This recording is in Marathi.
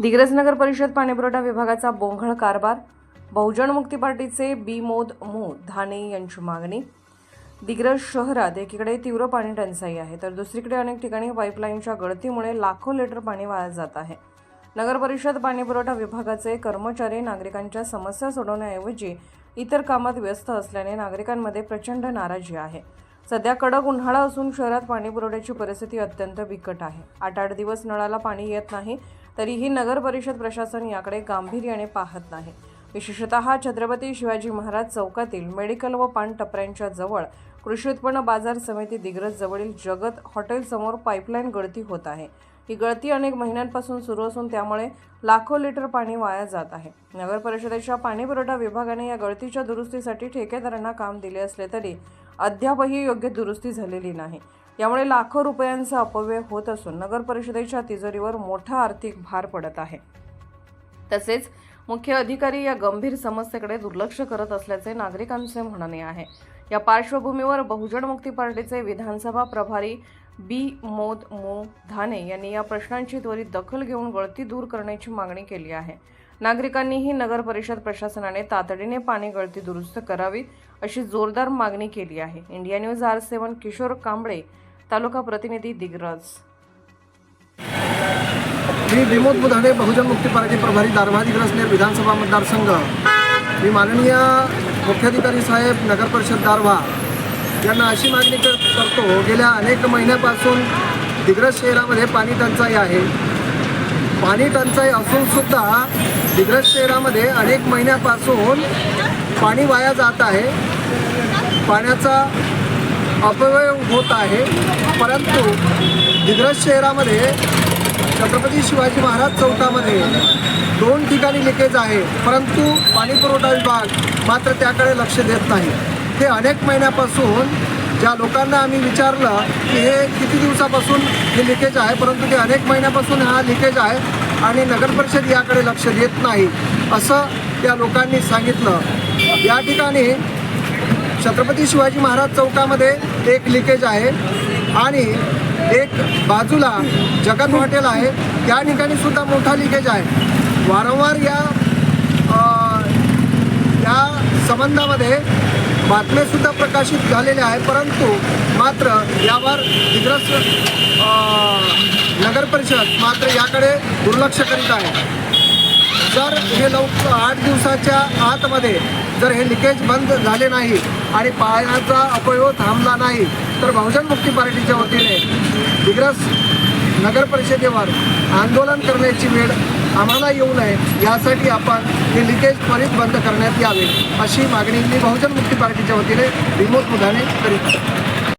दिग्रस नगर परिषद पाणीपुरवठा विभागाचा बोंघळ कारभार बहुजन मुक्ती पार्टीचे बी मोद मू धाने यांची मागणी. दिग्रस शहरात एकीकडे तीव्र पाणी टंचाई आहे तर दुसरीकडे अनेक ठिकाणी पाईपलाईनच्या गळतीमुळे लाखो लिटर पाणी वाया जात आहे. नगर परिषद पाणीपुरवठा विभागाचे कर्मचारी नागरिकांच्या समस्या सोडवण्याऐवजी इतर कामात व्यस्त असल्याने नागरिकांमध्ये प्रचंड नाराजी आहे. सध्या कडक उन्हाळा असून शहरात पाणीपुरवठ्याची परिस्थिती अत्यंत बिकट आहे. आठ आठ दिवस नळाला पाणी येत नाही तरीही नगर परिषद प्रशासन याकडे गांभीर्याने पाहत नाही. विशेषतः छत्रपती शिवाजी महाराज चौकातील मेडिकल व पान टपऱ्यांच्या जवळ कृषी उत्पन्न बाजार समिती दिग्रज जवळील जगत हॉटेलसमोर पाईपलाईन गळती होत आहे. ही गळती अनेक महिन्यांपासून सुरू असून त्यामुळे लाखो लिटर पाणी वाया जात आहे. नगर परिषदेच्या पाणीपुरवठा विभागाने या गळतीच्या दुरुस्तीसाठी ठेकेदारांना काम दिले असले तरी अद्यापही योग्य दुरुस्ती झालेली नाही. यामुळे लाखो रुपयांचा अपव्यय होत असून नगर परिषदेच्या तिजोरीवर मोठा आर्थिक भार पडत आहे. तसेच मुख्य अधिकारी या गंभीर समस्येकडे दुर्लक्ष करत असल्याचे नागरिकांचे म्हणणे आहे. या पार्श्वभूमीवर बहुजन मुक्ती पार्टीचे विधानसभा प्रभारी बी. मोद मो. धाने यांनी या प्रश्नांची त्वरित दखल घेऊन गळती दूर करण्याची मागणी केली आहे. नागरिकांनीही नगर परिषद प्रशासनाने तातडीने पाणी गळती दुरुस्त करावी अशी जोरदार मागणी केली आहे. India news R seven Kishor Kamble तालुका प्रतिनिधी दिग्रज. मी विमोद बुधाडे बहुजन मुक्ती पार्टी प्रभारी दारव्हा दिग्रसनेर विधानसभा मतदारसंघ. मी माननीय मुख्याधिकारी साहेब नगर परिषद दारव्हा यांना अशी मागणी कर करतो गेल्या अनेक महिन्यापासून दिग्रज शहरामध्ये पाणी टंचाई आहे. पाणी टंचाई असूनसुद्धा दिग्रज शहरामध्ये अनेक महिन्यापासून पाणी वाया जात आहे. पाण्याचा अपव्यय होत आहे. परंतु दिग्रज शहरामध्ये छत्रपती शिवाजी महाराज चौकामध्ये दोन ठिकाणी लिकेज आहे. परंतु पाणीपुरवठा विभाग मात्र त्याकडे लक्ष देत नाही. ते अनेक महिन्यापासून ज्या लोकांना आम्ही विचारलं की हे किती दिवसापासून हे लिकेज आहे परंतु ते अनेक महिन्यापासून हा लिकेज आहे आणि नगर परिषद याकडे लक्ष देत नाही. असं त्या लोकांनी सांगितलं. या ठिकाणी छत्रपती शिवाजी महाराज चौकामध्ये एक लिकेज आहे आणि एक बाजूला जगत हॉटेल आहे. त्या ठिकाणी सुद्धा मोठा लिकेज आहे. वारंवार या या संबंधामध्ये बातम्यासुद्धा प्रकाशित झालेल्या आहे परंतु मात्र यावर दिग्रस नगरपरिषद नगर परिषद मात्र याकडे दुर्लक्ष करीत आहे. जर हे लवकर आठ दिवसाच्या आतमध्ये जर हे लिकेज बंद झाले नाही आणि पाण्याचा अपयोग थांबला नाही. तर बहुजन मुक्ती पार्टीच्या वतीने दिग्रस नगर परिषदेवर आंदोलन करण्याची वेळ आम्हाला येऊ नये यासाठी आपण हे लिकेज त्वरित बंद करण्यात यावे अशी मागणी मी बहुजन मुक्ती पार्टीच्या वतीने विमोद मुधाने करीत आहे.